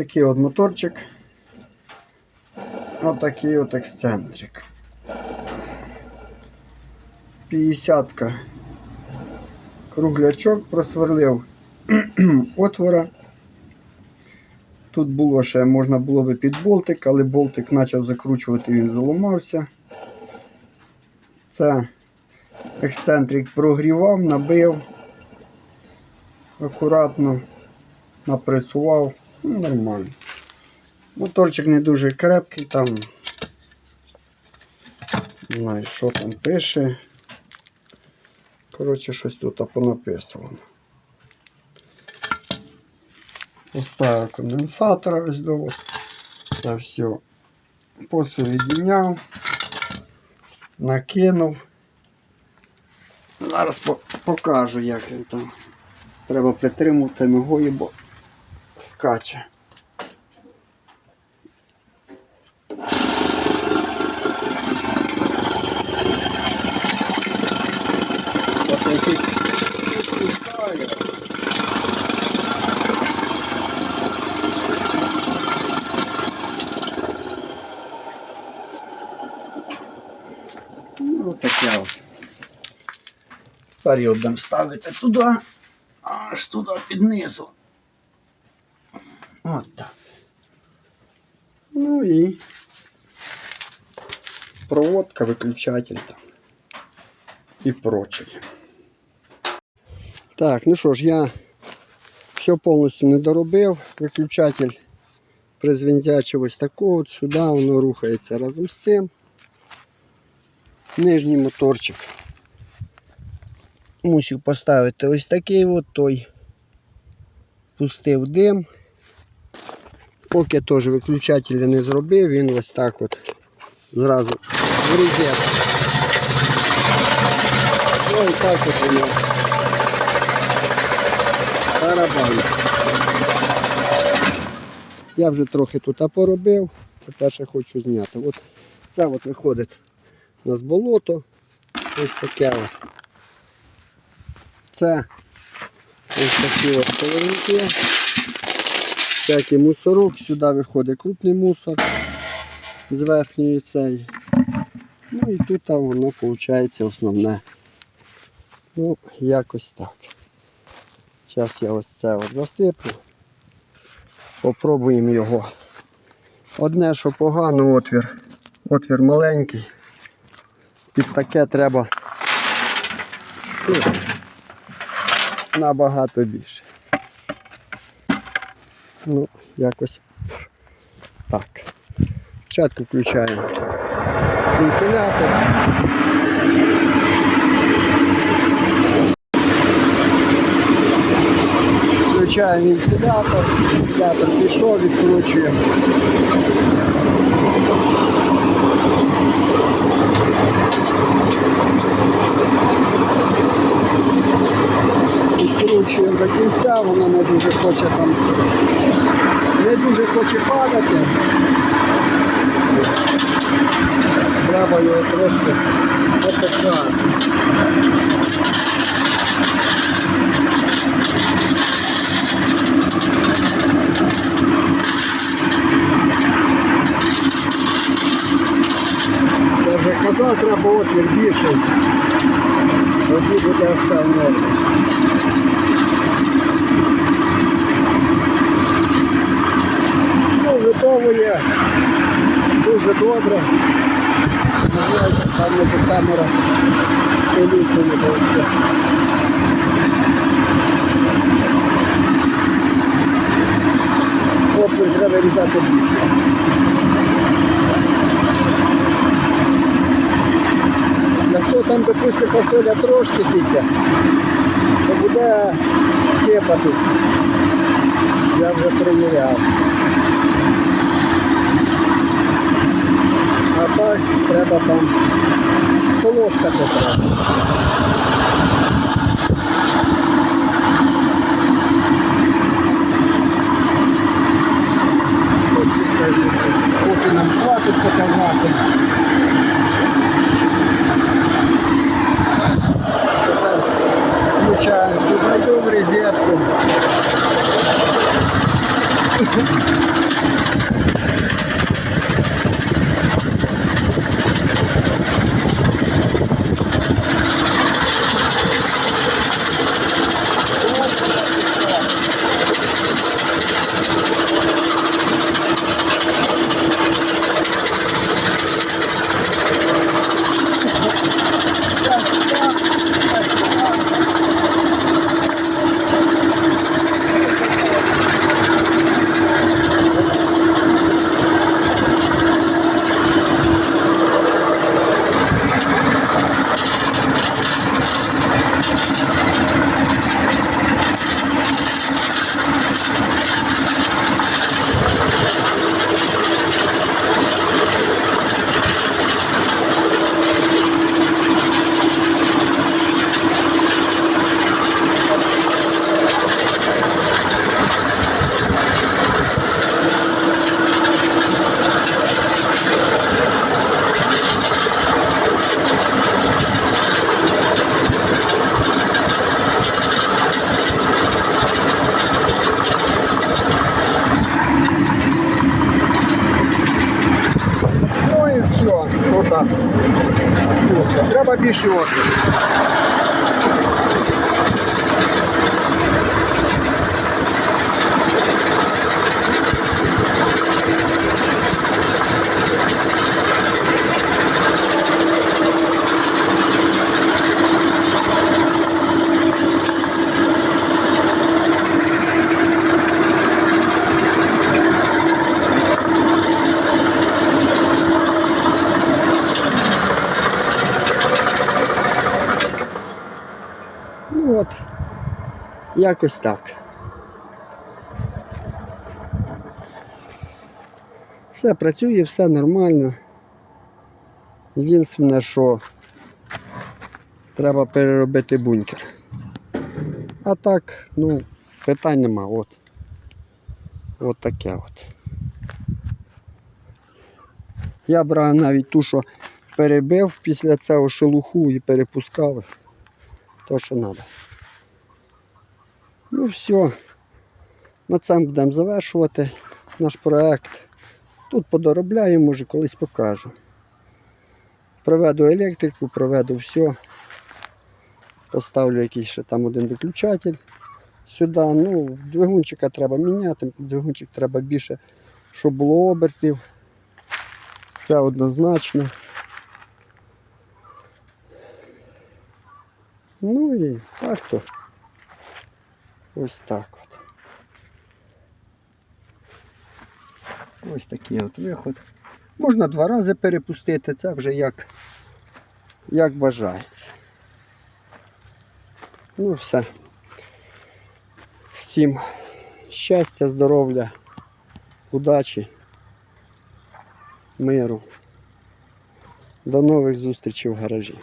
такий от моторчик. Отакий от ексцентрик. 50-ка. круглячок просверлив отвора. Тут було ще можна було би під болтик, але болтик почав закручувати, він заламався. Це ексцентрик прогрівав, набив, акуратно напрацював. Ну, нормально. Моторчик не дуже крепкий, там не знаю, що там пише. Коротше, щось тут понаписано. Поставив конденсатора ось до це все посоєдиняв, накинув. Зараз покажу, як він там. Треба притримувати ногою, бо скаче. Ну, таке от. Тепер його будемо ставити туди, аж туди під низу. От так. Ну і проводка, виключатель там. І прочее. Так, ну що ж, я все повністю не доробив. Виключатель призвінзячив ось такого от сюди, воно рухається разом з цим. Нижній моторчик. Мусив поставити ось такий от той. Пустив дим. Поки теж виключателя не зробив, він ось так от зразу в розетку. Ну і так от воно. Тарабан. Я вже трохи тут поробив, тепер ще хочу зняти. От це от виходить у нас болото. Ось таке от. Це ось такі от повернути. Всякий мусорок, сюди виходить крупний мусор з верхньої цієї. Ну і тут воно виходить основне. Ну, якось так. Зараз я ось це от засиплю. Попробуємо його. Одне, що погано отвір. Отвір маленький. Під таке треба ну, набагато більше. Ну, якось так. Спочатку включаємо вентилятор. Включаємо вентилятор, вентилятор пішов, відкручуємо. Відкручуємо до кінця, воно не дуже хоче там, дуже хоче падати. Треба його трошки потикати. Я вже казав, треба отвір більший. Тоді буде все в нормі. Ну, витовує дуже добре. Не знаю, там не камера поліції дивиться. Отвір треба різати більше. Якщо там, допустимо, фасоля трошки тільки, то буде сипатись. Я вже перевіряв. А так треба там колошка то треба. Поки нам хватить показати. Включаємо сюди йду в розетку. так. Отвір. его. Ну от, якось так. Все працює, все нормально. Єдине, що треба переробити бункер. А так, ну, питань нема. От. От таке от. Я брав навіть ту, що перебив після цього шелуху і перепускав то, що треба. Ну все. На цьому будемо завершувати наш проект. Тут подоробляю, може колись покажу. Проведу електрику, проведу все. Поставлю якийсь ще там один виключатель сюди. Ну, двигунчика треба міняти, двигунчик треба більше, щоб було обертів. Це однозначно. Ну і так то. Ось так от. Ось такий от виход. Можна два рази перепустити, це вже як, як бажається. Ну все. Всім щастя, здоров'я, удачі, миру. До нових зустрічей в гаражі.